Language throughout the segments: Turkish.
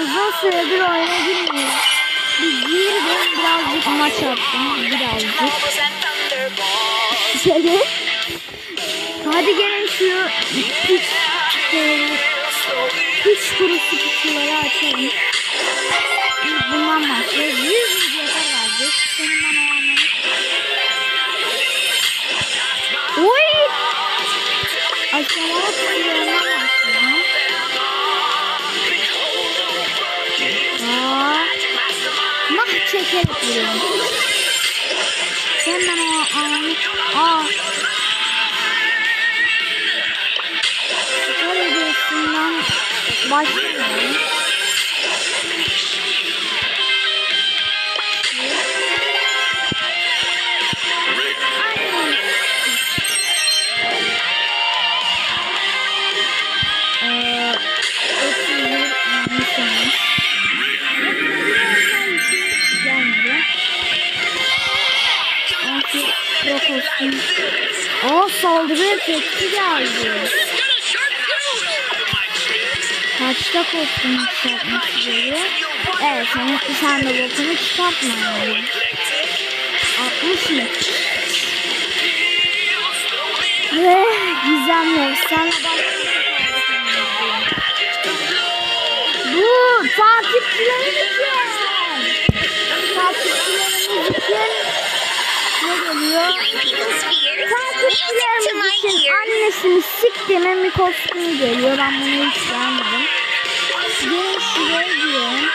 uzun süredir oyuna girmiyorum. Bir girdim birazcık maç attım. Birazcık. Şöyle. Hadi gelin şu piç, e, piç kurusu kutuları açalım. Bundan başlıyoruz. 100 videoya verdik. Senin bana. Oy! Aşamalı kutularından çekerek vuruyorum. Sen bana anlamı. Aa. Spor hediyesinden başlayalım. Pro kostüm. Aa saldırı efekti geldi. Kaçta kostüm yükseltmek üzere? Evet sen, sen de bokunu çıkartma yani. 60 mı? Ve gizemli. Senle Bu takipçilerimiz için. Takipçilerimiz için ne geliyor? Takipçilerimiz için annesini siktiğimin bir kostümü geliyor. Ben bunu hiç beğenmedim. Gelin şuraya girelim.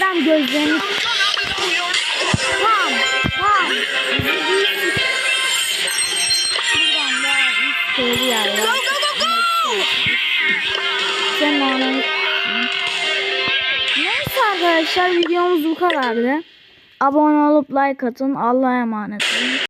Ben o gözlerini Tamam, tamam. Buradan da üst bir yerler. Arkadaşlar videomuz bu kadardı. Abone olup like atın. Allah'a emanet olun.